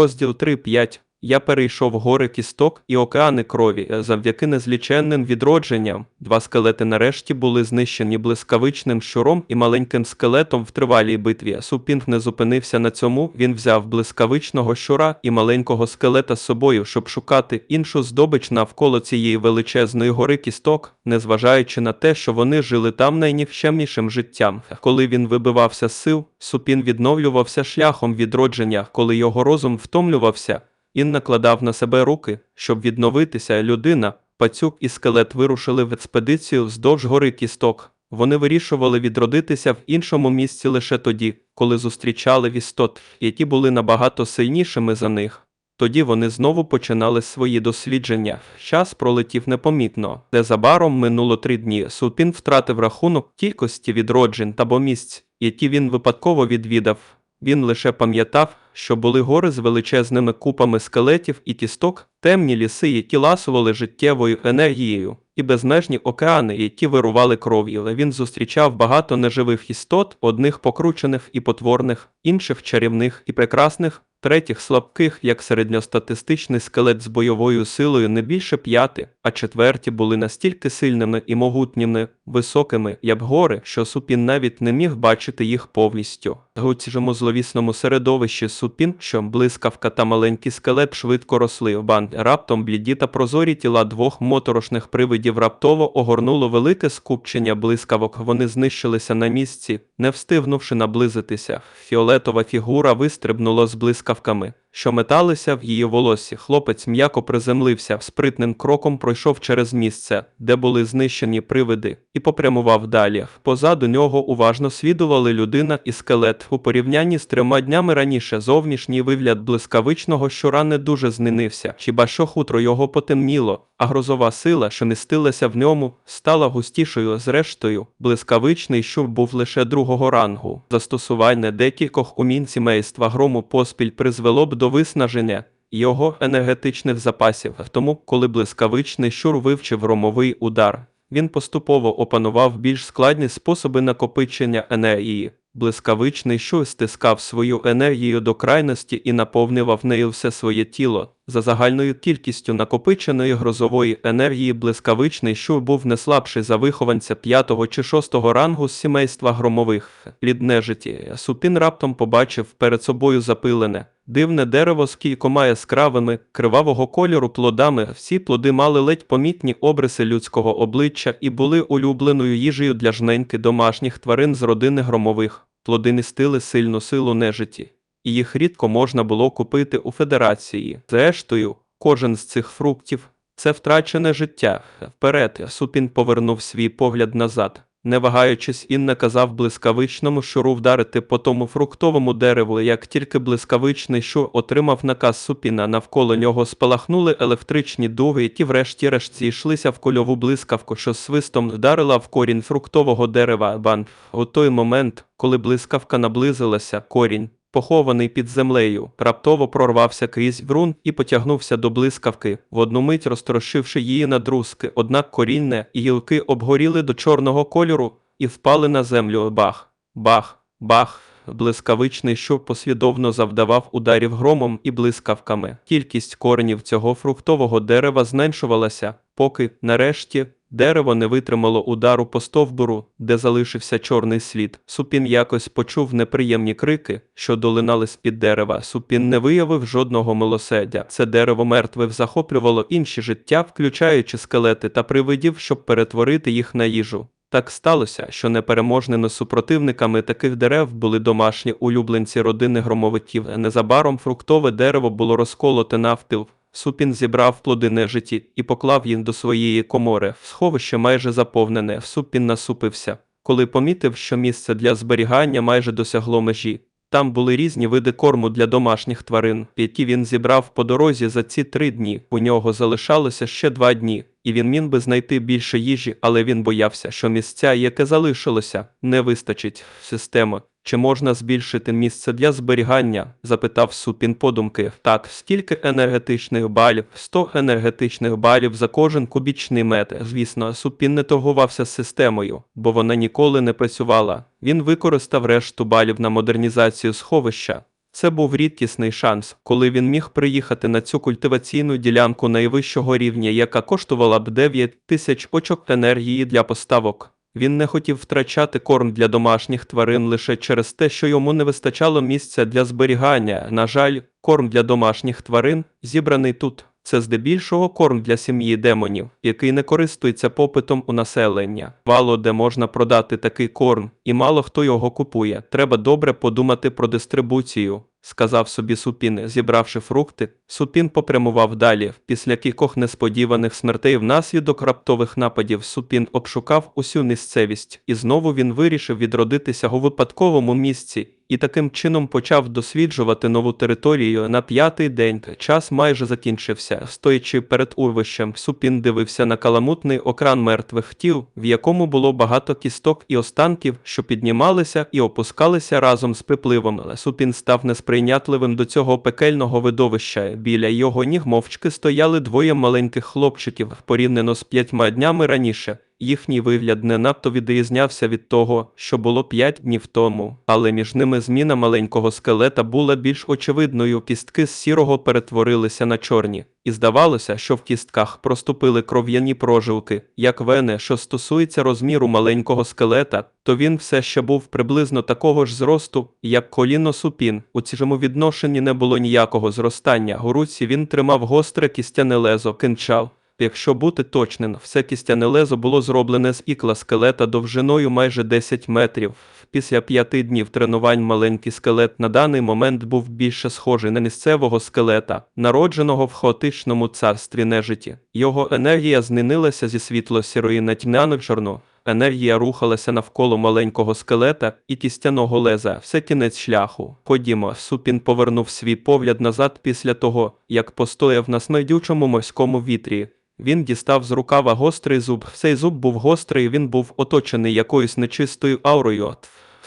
Розділ 3.5 Я перейшов гори кісток і океани крові. Завдяки незліченним відродженням. Два скелети нарешті були знищені блискавичним щуром і маленьким скелетом в тривалій битві. Супінг не зупинився на цьому. Він взяв блискавичного щура і маленького скелета з собою, щоб шукати іншу здобич навколо цієї величезної гори кісток, незважаючи на те, що вони жили там найнікчемнішим життям. Коли він вибивався з сил, супін відновлювався шляхом відродження, коли його розум втомлювався. Він накладав на себе руки, щоб відновитися. Людина, пацюк і скелет вирушили в експедицію вздовж гори кісток. Вони вирішували відродитися в іншому місці лише тоді, коли зустрічали істот, які були набагато сильнішими за них. Тоді вони знову починали свої дослідження. Час пролетів непомітно. Незабаром минуло три дні. Супін втратив рахунок кількості відроджень та місць, які він випадково відвідав. Він лише пам'ятав, що були гори з величезними купами скелетів і кісток, темні ліси, які ласували життєвою енергією, і безмежні океани, які вирували кров'ю. Він зустрічав багато неживих істот, одних покручених і потворних, інших чарівних і прекрасних, третіх слабких, як середньостатистичний скелет з бойовою силою не більше п'яти, а четверті були настільки сильними і могутніми, високими, як гори, що супін навіть не міг бачити їх повністю. У зловісному середовищі супін, що блискавка та маленький скелет швидко росли в банд. Раптом бліді та прозорі тіла двох моторошних привидів раптово огорнуло велике скупчення блискавок. Вони знищилися на місці, не встигнувши наблизитися. Фіолетова фігура вистрибнула з блискавками, що металися в її волосі. Хлопець м'яко приземлився, спритним кроком пройшов через місце, де були знищені привиди, і попрямував далі. Позаду нього уважно слідували людина і скелет. У порівнянні з трьома днями раніше зовнішній вигляд блискавичного щура не дуже змінився, хіба що хутро його потемніло, а грозова сила, що містилася в ньому, стала густішою. Зрештою, блискавичний щур був лише другого рангу. Застосування декількох умінь сімейства грому поспіль призвело б до виснаження його енергетичних запасів. Тому, коли блискавичний щур вивчив громовий удар, він поступово опанував більш складні способи накопичення енергії. Блискавичний щур стискав свою енергію до крайності і наповнював нею все своє тіло. За загальною кількістю накопиченої грозової енергії блискавичний щур був не слабший за вихованця п'ятого чи шостого рангу з сімейства громових. Лід нежиті. Супін раптом побачив перед собою запилене. Дивне дерево з кількома яскравими, кривавого кольору плодами. Всі плоди мали ледь помітні обриси людського обличчя і були улюбленою їжею для жненьки домашніх тварин з родини громових. Плоди містили сильну силу нежиті, і їх рідко можна було купити у федерації. Зрештою, кожен з цих фруктів це втрачене життя. Вперед, Супін повернув свій погляд назад. Не вагаючись, він наказав блискавичному шуру вдарити по тому фруктовому дереву. Як тільки блискавичний шур отримав наказ супіна, навколо нього спалахнули електричні дуги, які врешті-решт зійшлися в кольову блискавку, що свистом вдарила в корінь фруктового дерева. Бан у той момент, коли блискавка наблизилася, корінь. Похований під землею, раптово прорвався крізь брун і потягнувся до блискавки, в одну мить розтрошивши її на друзки, однак корінне і гілки обгоріли до чорного кольору і впали на землю. Бах, бах, бах. Блискавичний щур послідовно завдавав ударів громом і блискавками. Кількість коренів цього фруктового дерева зменшувалася, поки, нарешті, дерево не витримало удару по стовбуру, де залишився чорний слід. Супін якось почув неприємні крики, що долинали з-під дерева. Супін не виявив жодного милосердя. Це дерево мертве захоплювало інші життя, включаючи скелети та привидів, щоб перетворити їх на їжу. Так сталося, що непереможними супротивниками таких дерев були домашні улюбленці родини громовиків. Незабаром фруктове дерево було розколоте навпіл. Супін зібрав плоди нежиті і поклав їх до своєї комори. Сховище майже заповнене. Супін насупився, коли помітив, що місце для зберігання майже досягло межі. Там були різні види корму для домашніх тварин, які він зібрав по дорозі за ці три дні. У нього залишалося ще два дні, і він міг би знайти більше їжі, але він боявся, що місця, яке залишилося, не вистачить. Система. Чи можна збільшити місце для зберігання? запитав Супін подумки. Так, стільки енергетичних балів, 100 енергетичних балів за кожен кубічний метр. Звісно, Супін не торгувався з системою, бо вона ніколи не працювала. Він використав решту балів на модернізацію сховища. Це був рідкісний шанс, коли він міг приїхати на цю культиваційну ділянку найвищого рівня, яка коштувала б 9 тисяч очок енергії для поставок. Він не хотів втрачати корм для домашніх тварин лише через те, що йому не вистачало місця для зберігання. На жаль, корм для домашніх тварин, зібраний тут, це здебільшого корм для сім'ї демонів, який не користується попитом у населення. Вало, де можна продати такий корм, і мало хто його купує. Треба добре подумати про дистрибуцію. Сказав собі Супін, зібравши фрукти, Супін попрямував далі. Після кількох несподіваних смертей внаслідок раптових нападів Супін обшукав усю місцевість, і знову він вирішив відродитися у випадковому місці, і таким чином почав досліджувати нову територію на п'ятий день. Час майже закінчився. Стоячи перед урвищем, Супін дивився на каламутний окран мертвих тіл, в якому було багато кісток і останків, що піднімалися і опускалися разом з припливом. Супін став несприйнятливим до цього пекельного видовища. Біля його ніг мовчки стояли двоє маленьких хлопчиків порівняно з п'ятьма днями раніше. Їхній вигляд не надто відрізнявся від того, що було п'ять днів тому, але між ними зміна маленького скелета була більш очевидною. Кістки з сірого перетворилися на чорні, і здавалося, що в кістках проступили кров'яні прожилки, як вени, що стосується розміру маленького скелета, то він все ще був приблизно такого ж зросту, як коліно супін. У цьому відношенні не було ніякого зростання. У руці він тримав гостре кістяне лезо, кинчал. Якщо бути точним, все кістяне лезо було зроблене з ікла скелета довжиною майже 10 метрів. Після п'яти днів тренувань маленький скелет на даний момент був більше схожий на місцевого скелета, народженого в хаотичному царстві нежиті. Його енергія змінилася зі світло-сірої на тьмяно-чорну. Енергія рухалася навколо маленького скелета і кістяного леза, все кінець шляху. Ходімо, Супін повернув свій погляд назад після того, як постояв на смердючому морському вітрі. Він дістав з рукава гострий зуб. Цей зуб був гострий, він був оточений якоюсь нечистою аурою.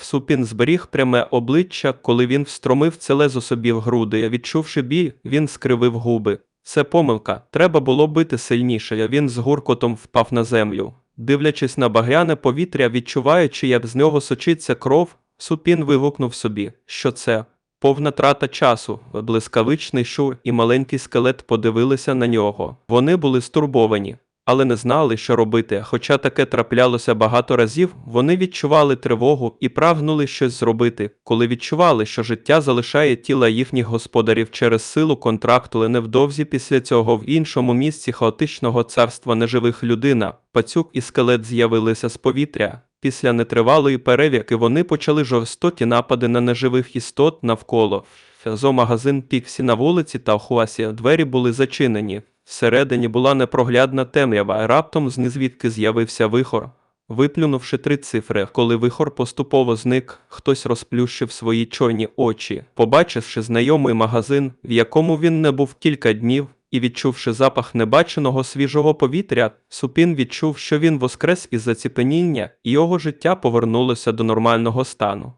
Супін зберіг пряме обличчя, коли він встромив це лезо собі в груди. Відчувши біль, він скривив губи. Це помилка. Треба було бити сильніше. Він з гуркотом впав на землю. Дивлячись на багряне повітря, відчуваючи, як з нього сочиться кров, Супін вигукнув собі, що це повна трата часу. Блискавичний шур і маленький скелет подивилися на нього. Вони були стурбовані, але не знали, що робити. Хоча таке траплялося багато разів, вони відчували тривогу і прагнули щось зробити, коли відчували, що життя залишає тіла їхніх господарів через силу контракту, невдовзі після цього в іншому місці хаотичного царства неживих людина, пацюк і скелет з'явилися з повітря. Після нетривалої перевірки вони почали жорстокі напади на неживих істот навколо. Зоомагазин Піксі на вулиці та Хуасі двері були зачинені. Всередині була непроглядна темрява, а раптом знізвідки з'явився вихор. Виплюнувши три цифри, коли вихор поступово зник, хтось розплющив свої чорні очі, побачивши знайомий магазин, в якому він не був кілька днів, і відчувши запах небаченого свіжого повітря, Супін відчув, що він воскрес із заціпеніння, і його життя повернулося до нормального стану.